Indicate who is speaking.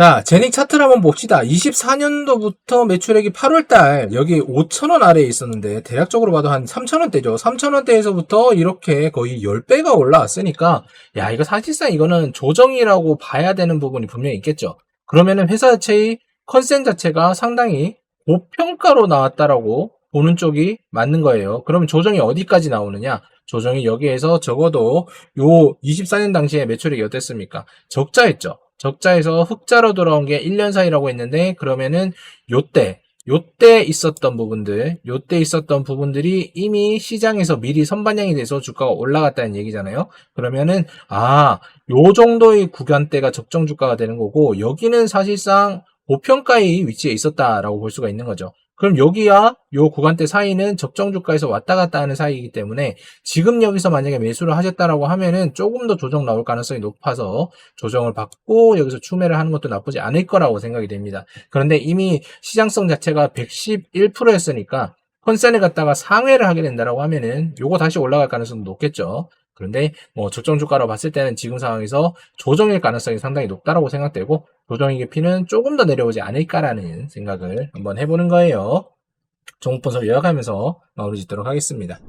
Speaker 1: 자, 제닉 차트를 한번 봅시다. 24년도부터 매출액이 8월달 여기 5천원 아래에 있었는데 대략적으로 봐도 한 3천원대죠. 3천원대에서부터 이렇게 거의 10배가 올라왔으니까 야 이거 사실상 이거는 조정이라고 봐야 되는 부분이 분명히 있겠죠. 그러면은 회사 자체의 컨센 자체가 상당히 고평가로 나왔다라고 보는 쪽이 맞는 거예요. 그러면 조정이 어디까지 나오느냐? 조정이 여기에서 적어도 요 24년 당시에 매출액이 어땠습니까? 적자였죠. 적자에서 흑자로 돌아온 게 1년 사이라고 했는데 그러면은 요때 요때 있었던 부분들, 요때 있었던 부분들이 이미 시장에서 미리 선반영이 돼서 주가가 올라갔다는 얘기잖아요. 그러면은 아, 요 정도의 구간대가 적정 주가가 되는 거고 여기는 사실상 고평가의 위치에 있었다라고 볼 수가 있는 거죠. 그럼 여기와 요 구간대 사이는 적정 주가에서 왔다 갔다 하는 사이이기 때문에 지금 여기서 만약에 매수를 하셨다라고 하면은 조금 더 조정 나올 가능성이 높아서 조정을 받고 여기서 추매를 하는 것도 나쁘지 않을 거라고 생각이 됩니다. 그런데 이미 시장성 자체가 111%였으니까 컨센을 갖다가 상회를 하게 된다라고 하면은 요거 다시 올라갈 가능성도 높겠죠. 그런데 뭐 적정 주가로 봤을 때는 지금 상황에서 조정일 가능성이 상당히 높다라고 생각되고 조정의 깊이는 조금 더 내려오지 않을까라는 생각을 한번 해보는 거예요. 종목 분석 요약하면서 마무리 짓도록 하겠습니다.